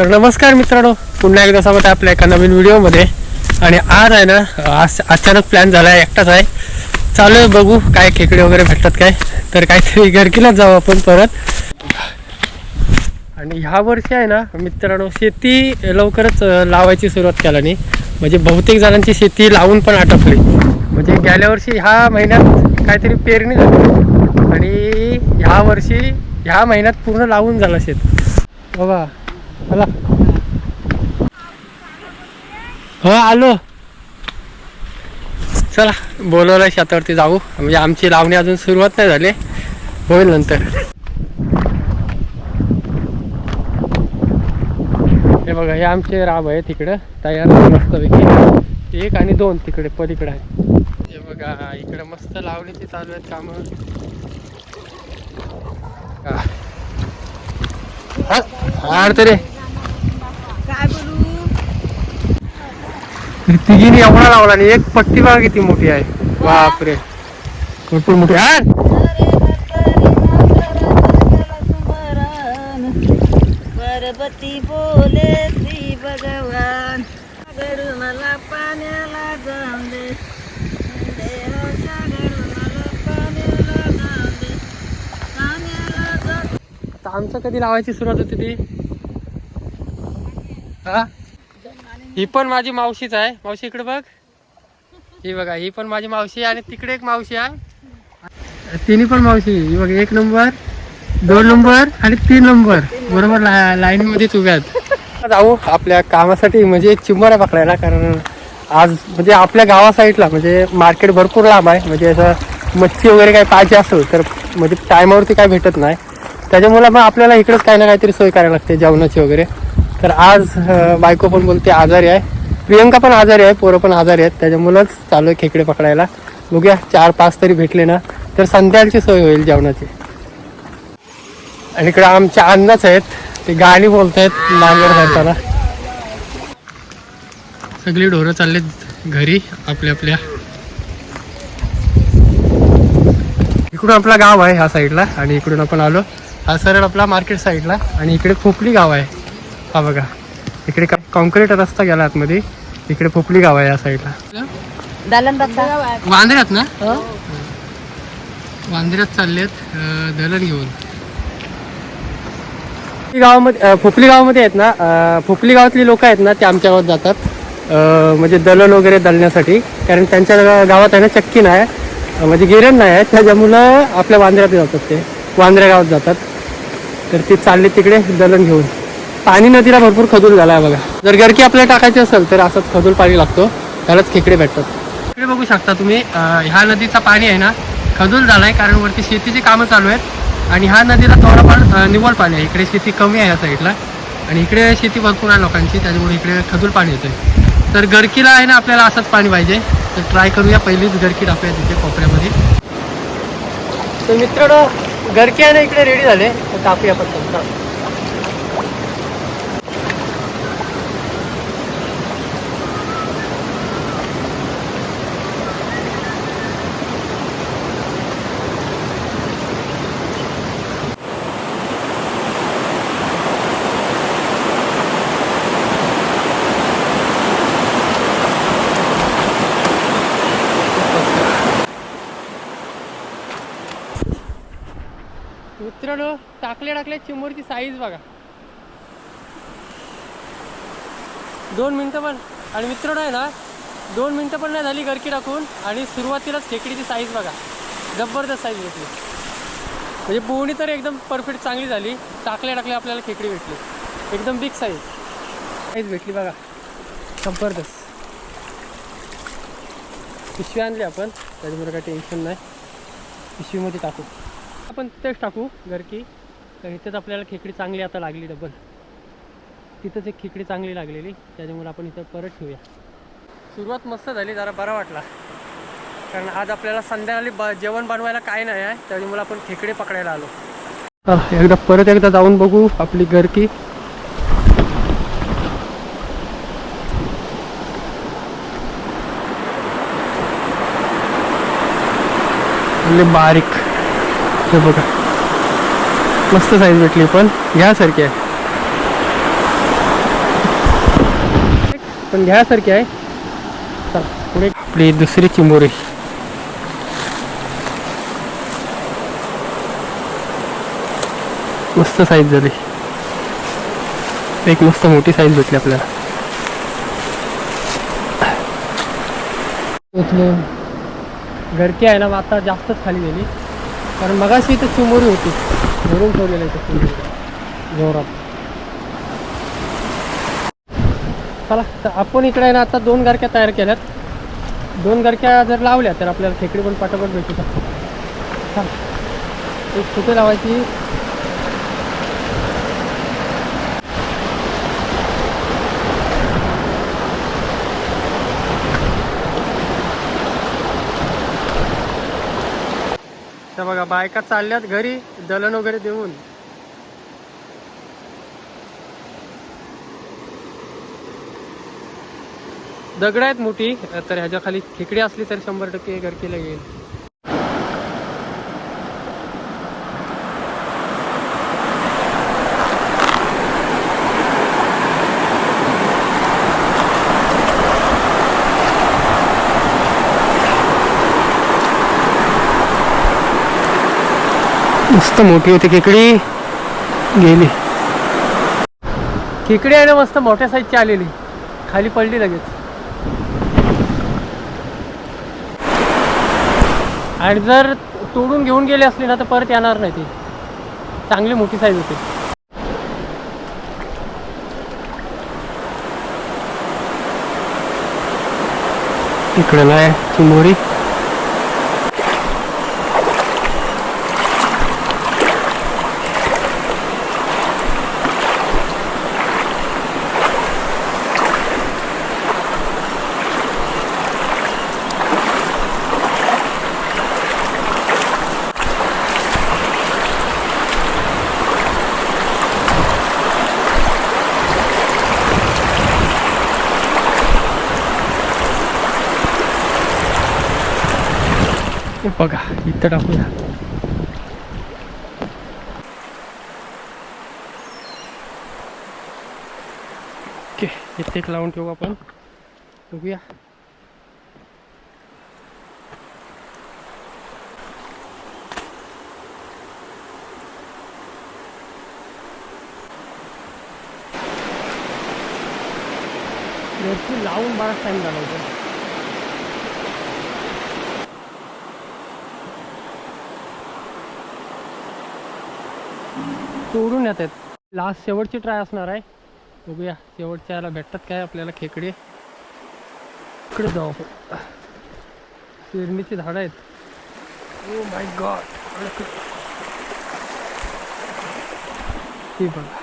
तर नमस्कार मित्रांनो पुन्हा एकदा स्वागत आहे आपल्या एका नवीन व्हिडिओमध्ये. आणि आज आहे ना आज अचानक प्लॅन झाला आहे एकटाच आहे. चालू आहे बघू काय खेकडे वगैरे भेटतात काय. तर काहीतरी घरकीलाच जाऊ आपण परत. आणि ह्या वर्षी आहे ना मित्रांनो शेती लवकरच लावायची सुरुवात केला नाही म्हणजे बहुतेक जणांची शेती लावून पण आटपली. म्हणजे गेल्या वर्षी ह्या महिन्यात काहीतरी पेरणी झाली. आणि ह्या वर्षी ह्या महिन्यात पूर्ण लावून झाला शेत. बाबा आला हो आलो. चला बोलवलं शेतावरती जाऊ. म्हणजे आमची लावणी अजून सुरुवात नाही झाली. होईल नंतर. हे बघा हे आमचे राब आहे तिकडं तयार मस्तपैकी. एक आणि दोन तिकडे पलीकडे आहे हे बघा इकडे मस्त लावणीची चालू आहेत कामं. हा. हाड तरी काय बोलू तिघीने एवढा लावला आणि एक पट्टी बघा किती मोठी आहे. बापरे. भरपूर मोठी आहे. बोले श्री भगवान. मला पाण्याला जाऊन दे. आमचं कधी लावायची सुरुवात होती ती? हा? ही पण माझी मावशीच आहे. मावशी इकडे बघ. ही बघा ही पण माझी मावशी आहे आणि तिकडे एक मावशी आहे. तिन्ही पण मावशी. ही बघ एक नंबर दोन नंबर आणि तीन नंबर. बरोबर ला लाईन मध्येच उभ्या जाऊ आपल्या कामासाठी म्हणजे चिंबोऱ्या पकडायला कारण आज म्हणजे आपल्या गावा साईडला म्हणजे मार्केट भरपूर लांब आहे. म्हणजे असं मच्छी वगैरे काही पाहिजे असेल तर म्हणजे टायमावरती काय भेटत नाही. त्याच्यामुळे मग आपल्याला इकडेच काही ना काहीतरी सोय करायला लागते जेवणाची वगैरे. तर आज बायको पण बोलते आजारी आहे. प्रियंका पण आजारी आहे पोरं पण आजारी आहेत. त्याच्यामुळंच चालू आहे खेकडे पकडायला. बघूया चार पाच तरी भेटले ना तर संध्याकाळची सोय होईल जेवणाची. आणि इकडे आमच्या अन्नच आहेत. ते गाणी बोलत आहेत नांगर धरताना. सगळी ढोरं चाललेत घरी आपल्या आपल्या. इकडून आपला गाव आहे ह्या साईडला. आणि इकडून आपण आलो. हा सरळ आपला मार्केट साईडला. आणि इकडे खोपली गाव आहे. हा बघा. इकडे कॉन्क्रीट रस्ता गेला आतमध्ये. इकडे खोपली गाव आहे या साईडला दालन वांद्र्यात ना? हो. वांद्र्यात चाललेत दळण घेऊन. गावामध्ये अं, खोपली गावामध्ये आहेत ना अं, खोपली गावातली लोक आहेत ना ते आमच्या गावात जातात. म्हणजे दळण वगैरे दळण्यासाठी कारण त्यांच्या गावात आहे ना चक्की नाही. म्हणजे गिरण नाही आहे. त्याच्यामुळं आपल्या वांद्र्यात जातात ते. वांद्र्या गावात जातात. तर ते चालले तिकडे दळण घेऊन. पाणी नदीला भरपूर खदूल झाला आहे बघा. जर गरकी आपल्याला टाकायची असेल तर असंच खदूल पाणी लागतो. त्यालाच खेकडे भेटतात. इकडे बघू शकता तुम्ही ह्या नदीचा पाणी आहे ना खदूल आहे कारण वरती शेतीची कामं चालू आहेत. आणि ह्या नदीला थोडंफार निवळ पाणी आहे. इकडे शेती कमी आहे या साईडला. आणि इकडे शेती भरपूर आहे लोकांची त्याच्यामुळे इकडे खदूल पाणी येतं तर गरकीला आहे ना आपल्याला असंच पाणी पाहिजे. तर ट्राय करूया पहिलीच गरकी टाकूया तिथे कोपऱ्यामध्ये. तर मित्रांनो गरकी आहे ना इकडे रेडी झाले. तर टाकूया पटकन. मित्रांनो टाकल्या टाकल्या चिंबोरची साईज बघा. दोन मिनटं पण. आणि मित्रांनो आहे ना दोन मिनटं पण नाही झाली गरकी टाकून. आणि सुरुवातीलाच खेकडीची साईज बघा. जबरदस्त साईज भेटली. म्हणजे पोहणी तर एकदम परफेक्ट चांगली झाली. टाकल्या टाकल्या आपल्याला खेकडी भेटली. एकदम बिग साईज साईज भेटली बघा. जबरदस्त. पिशवी आणली आपण. त्याच्यामुळे काही टेन्शन नाही. पिशवीमध्ये टाकू. आपण तिथेच टाकू घरकी तर इथेच आपल्याला खेकडी चांगली आता लागली डबल तिथंच एक खेकडी चांगली लागलेली. त्याच्यामुळे आपण इथं परत ठेवूया. सुरुवात मस्त झाली जरा बरा वाटला. कारण आज आपल्याला संध्याकाळी ब जेवण बनवायला काय नाही आहे. त्याच्यामुळे आपण खेकडे पकडायला आलो. एकदा परत एकदा जाऊन बघू आपली घरकी बारीक. हे बघा. मस्त साईज भेटली पण. घ्यासारखी आहे. पण घ्यासारखी आहे. चला पुढे. आपली दुसरी चिंबोरी मस्त साईज झाली. एक मस्त मोठी साईज भेटली आपल्याला. उचलून घरकी आहे ना मग आता जास्तच खाली गेली. कारण मगाशी इथं चिंबोरी होती. भरून ठेवलेलं इथं चिंबोरी जोरात. चला तर आपण इकडे आहे ना आता दोन गारक्या तयार केल्यात. दोन गारक्या जर लावल्या तर आपल्याला खेकडी पण पाठोपाठ भेटू शकतो चला. एक कुठे लावायची. बघा बायका चालल्यात घरी दलन वगैरे देऊन. दगड आहेत मोठी तर ह्याच्या खाली खेकडी असली तर शंभर टक्के घर केलं येईल. मस्त मोठी होती खेकडी. गेली. खेकडी आहे ना मस्त मोठ्या साईजची आलेली. खाली पडली लगेच. आणि जर तोडून घेऊन गेली असली ना तर परत येणार नाही ती. चांगली मोठी साईज होती. इकडे नाही चिंबोरी बघा इथं टाकूया. ओके इथे एक लावून ठेवू आपण. बघूया. वरती लावून बराच टाइम झाला होता तोडून येत आहेत लास्ट शेवटची ट्राय असणार आहे. बघूया शेवटच्या याला भेटतात काय आपल्याला खेकडे. इकडे जाऊ. आपण पेरणीची झाडं आहेत. ओ माय गॉड ही बघा.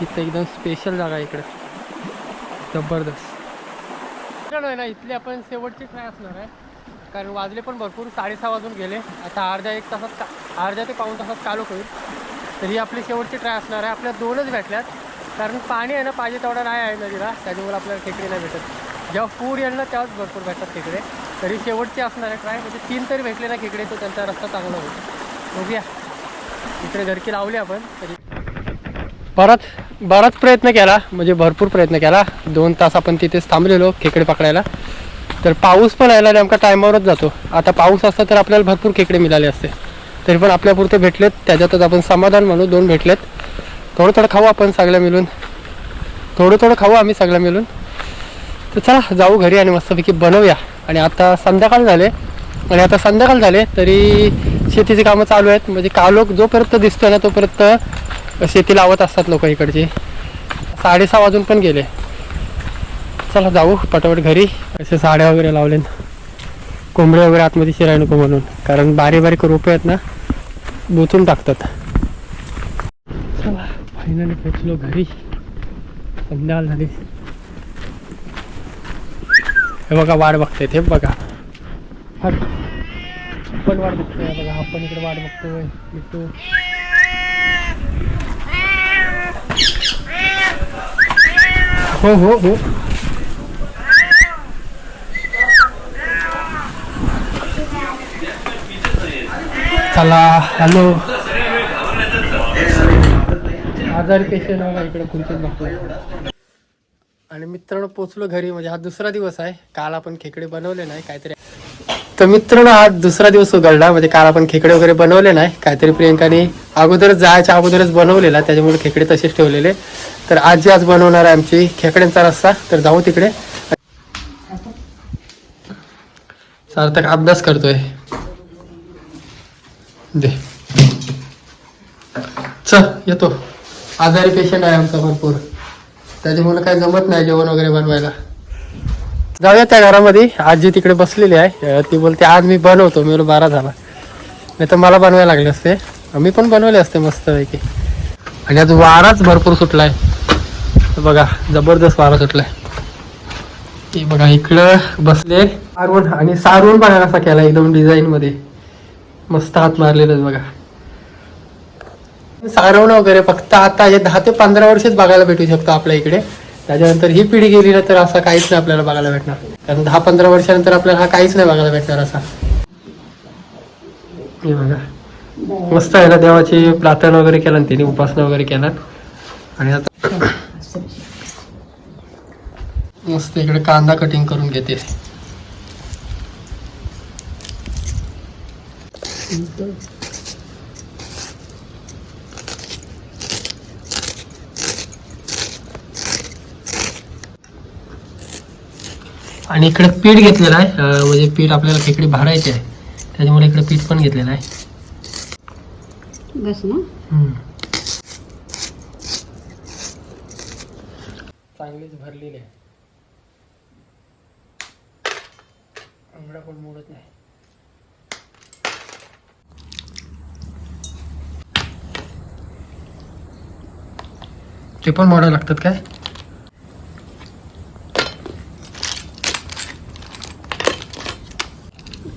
इथं एकदम स्पेशल जागा आहे इकडे. जबरदस्त. आहे ना इथली आपण शेवटची ट्राय असणार आहे. कारण वाजले पण भरपूर साडेसहा वाजून गेले. आता अर्ध्या एक तासात का अर्ध्या ते पाऊण तासात चालू होईल. तर ही आपली शेवटची ट्राय असणार आहे. आपल्या दोनच भेटल्यात कारण पाणी आहे ना पाहिजे तेवढं नाही आहे नदीला त्याच्यामुळे आपल्याला खेकडे नाही भेटत. जेव्हा पूर येईल ना तेव्हाच भरपूर भेटतात खेकडे. तरी शेवटची असणार आहे ट्राय म्हणजे तीन तरी भेटले ना खेकडे तर त्यांचा रस्ता चांगला होईल. बघूया. इकडे घरकी लावली आपण. तरी. बराच बराच प्रयत्न केला. म्हणजे भरपूर प्रयत्न केला. दोन तास आपण तिथेच थांबलेलो खेकडे पकडायला. तर पाऊस पण यायला नेमका टायमावरच जातो. आता पाऊस असता तर आपल्याला भरपूर खेकडे मिळाले असते. तरी पण आपल्यापुरते भेटलेत. त्याच्यातच आपण समाधान म्हणू दोन भेटलेत. थोडं थोडं खाऊ आपण सगळ्या मिळून. थोडं थोडं खाऊ आम्ही सगळ्या मिळून. तर चला जाऊ घरी आणि मस्तपैकी बनवूया. आणि आता संध्याकाळ झाले. आणि आता संध्याकाळ झाले तरी शेतीची कामं चालू आहेत. म्हणजे कालोख जोपर्यंत दिसतोय ना तोपर्यंत शेती लावत असतात लोक इकडचे. साडेसहा वाजून पण गेले. चला जाऊ पटापट घरी. असे साड्या वगैरे लावले कोंबड्या वगैरे आतमध्ये शिराय नको म्हणून. कारण बारीक बारीक रोपे आहेत ना बोचून टाकतात. चला फायनली पोचलो घरी. संध्याकाळ झाली. हे बघा वाट बघतायत हे बघा. आपण वाट बघतोय बघा आपण इकडे वाट बघतोय मिठू हो हो हो. चला हॅलो. आजारी पेशंट इकडे खुर्चीत बघतो आणि मित्रांनो पोचलो घरी. म्हणजे हा दुसरा दिवस आहे. काल आपण खेकडे बनवले नाही काहीतरी. तर मित्रांनो हा दुसरा दिवस उघडला. म्हणजे काल आपण खेकडे वगैरे बनवले नाही. काहीतरी प्रियंकाने अगोदरच जायच्या अगोदरच बनवलेला. त्याच्यामुळे खेकडे तसेच ठेवलेले. तर आजी आज बनवणार आहे आमची खेकड्यांचा रस्ता तर जाऊ तिकडे. सार्थक अभ्यास करतोय. दे. चल येतो. आजारी पेशंट आहे आमचा भरपूर. त्याच्यामुळे काही जमत नाही जेवण वगैरे बनवायला. जाऊया त्या घरामध्ये. आजी तिकडे बसलेली आहे. ती बोलते आज मी बनवतो. मी बारा झाला. नाही तर मला बनवायला लागले असते. मी पण बनवले असते मस्त पैकी आणि आज वाराच भरपूर सुटलाय. बघा जबरदस्त वारा सुटलाय. बघा इकडं बसले. सारून आणि सारून बघा कसा केला एकदम डिझाईन मध्ये. मस्त हात मारलेलं आहे बघा. सारवणं वगैरे फक्त आता हे दहा ते पंधरा वर्षच बघायला भेटू शकतो आपल्या इकडे. त्याच्यानंतर ही पिढी गेली ना तर असं काहीच नाही आपल्याला बघायला भेटणार. कारण दहा पंधरा वर्षानंतर आपल्याला हा काहीच नाही बघायला भेटणार असा. हे बघा. मस्त आहे ना देवाची प्रार्थना वगैरे केला ना तिने उपासना वगैरे केला आणि आता मस्त इकडे कांदा कटिंग करून घेते. आणि इकडे पीठ घेतलेलं आहे. म्हणजे पीठ आपल्याला खेकडी भरायची आहे. त्याच्यामुळे इकडे पीठ पण घेतलेलं आहे. बस ना. चांगलीच भरलेली आहे. आंगडा पण मोडत नाही. ते पण मोडायला लागतात काय?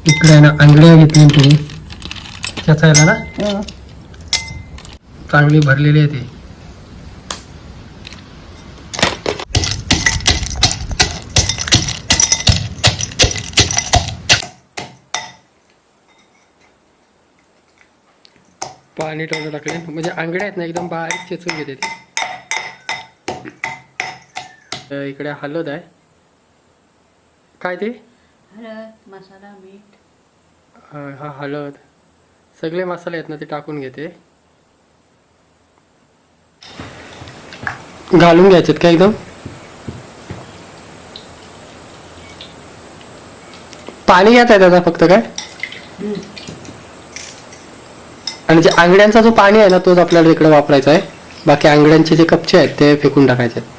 इकडे आहे ना आंगड्या घेतली तुम्ही त्याचा आहे ना? चांगली भरलेली आहे ती. पाणी टोळं टाकले म्हणजे आंगड्या आहेत ना एकदम बारीक चेचून घेते ती. इकडे हलद आहे. काय ते? हळद मसाला मीठ. अं, हा हळद सगळे मसाले आहेत ना ते टाकून घेते. घालून घ्यायचेत का एकदम? पाणी घ्यायचं आहे त्याचा फक्त काय? आणि जे आंगड्यांचा जो पाणी आहे ना तोच आपल्याला इकडे वापरायचा आहे. बाकी आंगड्यांचे जे कपचे आहेत ते फेकून टाकायचे आहेत.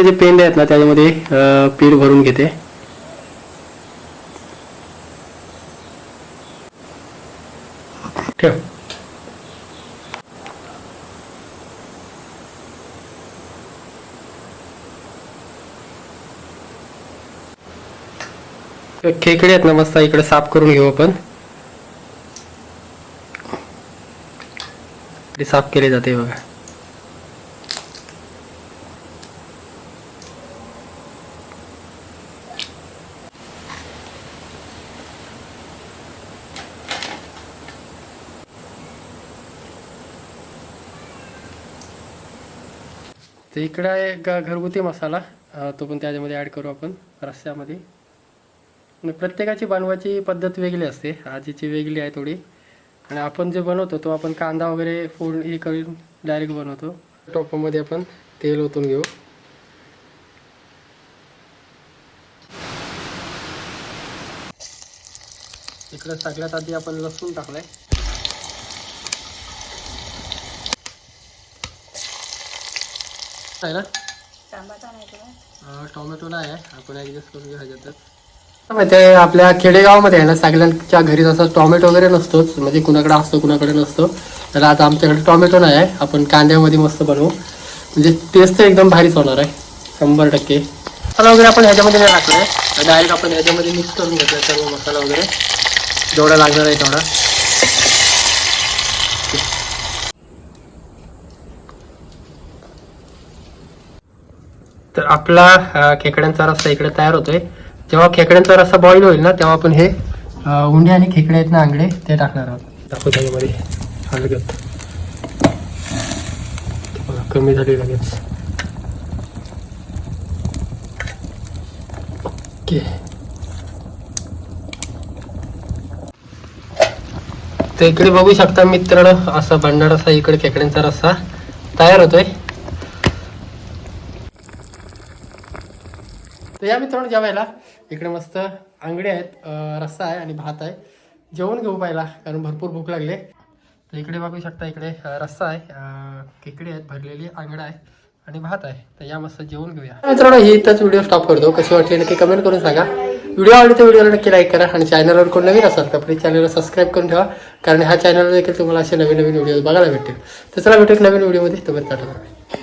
ते जे पेंडे आहेत ना त्याच्यामध्ये पीठ भरून घेते. ठेव. खेकडे आहेत ना मस्त इकडे साफ करून घेऊ आपण. साफ केले जाते बघा. तर आहे ग- घरगुती मसाला. तो पण त्याच्यामध्ये ॲड करू आपण रस्स्यामध्ये. प्रत्येकाची बनवायची पद्धत वेगळी असते. आजीची वेगळी आहे थोडी. आणि आपण जे बनवतो तो आपण कांदा वगैरे फोड हे करून डायरेक्ट बनवतो. टोपामध्ये आपण तेल ओतून घेऊ. इकडं सगळ्यात आधी आपण लसूण टाकलाय. आहे ना? टमाटा नाही तुला अं, टोमॅटो नाही आहे. आपण ॲडजस्ट करून घेऊ ह्याच्यातच. माहिती आहे आपल्या खेडेगावामध्ये आहे ना सगळ्यांच्या घरी जसं टोमॅटो वगैरे नसतोच म्हणजे कुणाकडे असतो कुणाकडे नसतो. तर आता आमच्याकडे टोमॅटो नाही आहे. आपण कांद्यामध्ये मस्त बनवू. म्हणजे टेस्ट तर एकदम भारीच होणार आहे. शंभर टक्के. मसाला वगैरे आपण ह्याच्यामध्ये नाही टाकला आहे. डायरेक्ट आपण ह्याच्यामध्ये मिक्स करून घेतलं सर्व मसाला वगैरे. जेवढा लागणार आहे तेवढा. तर आपला खेकड्यांचा रस्सा इकडे तयार होतोय. जेव्हा खेकड्यांचा रस्सा बॉईल होईल ना तेव्हा आपण हे उंडे आणि खेकडे आहेत ना आंगडे ते टाकणार आहोत. दाखवू त्याच्यामध्ये हलगत कमी झाली लगेच. ओके. तर इकडे बघू शकता मित्रांनो असा भंडार असा इकडे खेकड्यांचा रस्सा तयार होतोय. तर या मित्रांनो जेवायला. इकडे मस्त आंगडे आहेत रस्सा आहे आणि भात आहे. जेवण घेऊ पाहिला कारण भरपूर भूक लागले. तर इकडे बघू शकता इकडे रस्सा आहे खेकडे आहेत भरलेली आंगडा आहे आणि भात आहे. तर या मस्त जेवण घेऊया. मित्रांनो ही इथंच व्हिडिओ स्टॉप करतो. कशी वाटली नक्की कमेंट करून सांगा. व्हिडिओ आवडली तर व्हिडिओला नक्की लाईक करा आणि चॅनलवर कोण नवीन असाल तर प्लीज चॅनलला सबस्क्राईब करून ठेवा कारण ह्या चॅनलवर देखील तुम्हाला असे नवीन नवीन व्हिडिओ बघायला भेटतील. तर चला भेटू नवीन व्हिडिओमध्ये तुम्ही टाटा.